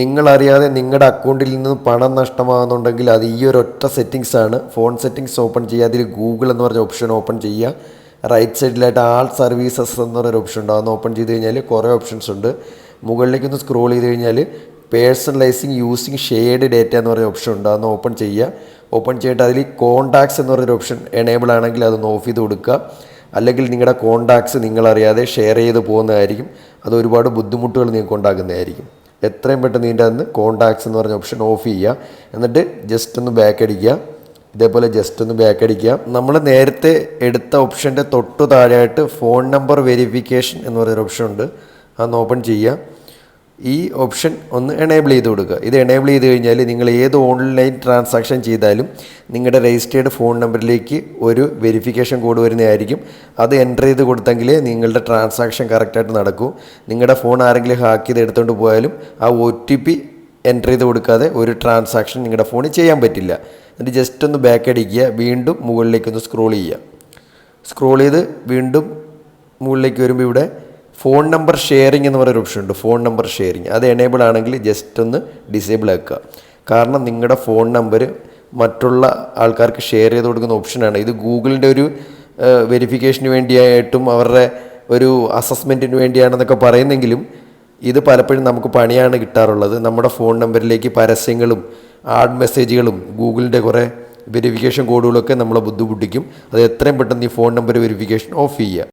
നിങ്ങളറിയാതെ നിങ്ങളുടെ അക്കൗണ്ടിൽ നിന്ന് പണം നഷ്ടമാകുന്നുണ്ടെങ്കിൽ അത് ഈ ഒരു ഒറ്റ സെറ്റിങ്സ് ആണ്. ഫോൺ സെറ്റിങ്സ് ഓപ്പൺ ചെയ്യുക. അതിൽ ഗൂഗിൾ എന്ന് പറഞ്ഞ ഓപ്ഷൻ ഓപ്പൺ ചെയ്യുക. റൈറ്റ് സൈഡിലായിട്ട് ആൾ സർവീസസ് എന്ന് പറഞ്ഞൊരു ഓപ്ഷൻ ഉണ്ട്. അതൊന്ന് ഓപ്പൺ ചെയ്ത് കഴിഞ്ഞാൽ കുറേ ഓപ്ഷൻസ് ഉണ്ട്. മുകളിലേക്ക് ഒന്ന് സ്ക്രോൾ ചെയ്ത് കഴിഞ്ഞാൽ പേഴ്സണലൈസിങ് യൂസിങ് ഷെയർഡ് ഡേറ്റ എന്ന് പറഞ്ഞ ഓപ്ഷൻ ഉണ്ട്. അതൊന്ന് ഓപ്പൺ ചെയ്യുക. ഓപ്പൺ ചെയ്തിട്ട് അതിൽ കോണ്ടാക്ട്സ് എന്ന് പറയുന്ന ഓപ്ഷൻ എനേബിൾ ആണെങ്കിൽ അതൊന്ന് ഓഫ് ചെയ്ത് കൊടുക്കുക. അല്ലെങ്കിൽ നിങ്ങളുടെ കോണ്ടാക്ട്സ് നിങ്ങളറിയാതെ ഷെയർ ചെയ്ത് പോകുന്നതായിരിക്കും. അത് ഒരുപാട് ബുദ്ധിമുട്ടുകൾ നിങ്ങൾക്ക് ഉണ്ടാക്കുന്നതായിരിക്കും. എത്രയും പെട്ടെന്ന് ഇതിന്റെ അന്ന് കോണ്ടാക്ട്സ് എന്ന് പറഞ്ഞ ഓപ്ഷൻ ഓഫ് ചെയ്യുക. എന്നിട്ട് ജസ്റ്റ് ഒന്ന് ബാക്ക് അടിക്കുക. ഇതേപോലെ ജസ്റ്റ് ഒന്ന് ബാക്ക് അടിക്കുക. നമ്മൾ നേരത്തെ എടുത്ത ഓപ്ഷന്റെ തൊട്ടു താഴെയായിട്ട് ഫോൺ നമ്പർ വെരിഫിക്കേഷൻ എന്ന് പറയുന്നൊരു ഓപ്ഷൻ ഉണ്ട്. അതൊന്ന് ഓപ്പൺ ചെയ്യുക. ഈ ഓപ്ഷൻ ഒന്ന് എനേബിൾ ചെയ്ത് കൊടുക്കുക. ഇത് എനേബിൾ ചെയ്ത് കഴിഞ്ഞാൽ നിങ്ങൾ ഏത് ഓൺലൈൻ ട്രാൻസാക്ഷൻ ചെയ്താലും നിങ്ങളുടെ രജിസ്റ്റേർഡ് ഫോൺ നമ്പറിലേക്ക് ഒരു വെരിഫിക്കേഷൻ കോഡ് വരുന്നതായിരിക്കും. അത് എന്റർ ചെയ്ത് കൊടുത്തെങ്കിലേ നിങ്ങളുടെ ട്രാൻസാക്ഷൻ കറക്റ്റായിട്ട് നടക്കൂ. നിങ്ങളുടെ ഫോൺ ആരെങ്കിലും ഹാക്ക് ചെയ്ത് എടുത്തുകൊണ്ട് പോയാലും ആ ഒ ടി പി എന്റർ ചെയ്ത് കൊടുക്കാതെ ഒരു ട്രാൻസാക്ഷൻ നിങ്ങളുടെ ഫോണിൽ ചെയ്യാൻ പറ്റില്ല. എന്നിട്ട് ജസ്റ്റ് ഒന്ന് ബാക്ക് അടിക്കുക. വീണ്ടും മുകളിലേക്ക് ഒന്ന് സ്ക്രോൾ ചെയ്യുക. സ്ക്രോൾ ചെയ്ത് വീണ്ടും മുകളിലേക്ക് വരുമ്പോൾ ഇവിടെ ഫോൺ നമ്പർ ഷെയറിംഗ് എന്ന് പറയുന്ന ഓപ്ഷൻ ഉണ്ട്. Phone number sharing. അത് എനേബിൾ ആണെങ്കിൽ ജസ്റ്റ് ഒന്ന് ഡിസേബിൾ ആക്കുക. കാരണം നിങ്ങളുടെ ഫോൺ നമ്പർ മറ്റുള്ള ആൾക്കാർക്ക് ഷെയർ ചെയ്ത് കൊടുക്കുന്ന ഓപ്ഷനാണ് ഇത് ഗൂഗിളിന്റെ ഒരു വെരിഫിക്കേഷന് വേണ്ടിയായിട്ടും അവരുടെ ഒരു അസസ്മെന്റിന് വേണ്ടിയാണെന്നൊക്കെ പറയുന്നെങ്കിലും ഇത് പലപ്പോഴും നമുക്ക് പണിയാണ് കിട്ടാറുള്ളത്. നമ്മുടെ ഫോൺ നമ്പറിലേക്ക് പരസ്യങ്ങളും ആഡ് മെസ്സേജുകളും ഗൂഗിളിന്റെ കുറേ വെരിഫിക്കേഷൻ കോഡുകളൊക്കെ നമ്മളെ ബുദ്ധിമുട്ടിക്കും. അത് എത്രയും പെട്ടെന്ന് ഈ ഫോൺ നമ്പർ വെരിഫിക്കേഷൻ ഓഫ് ചെയ്യുക.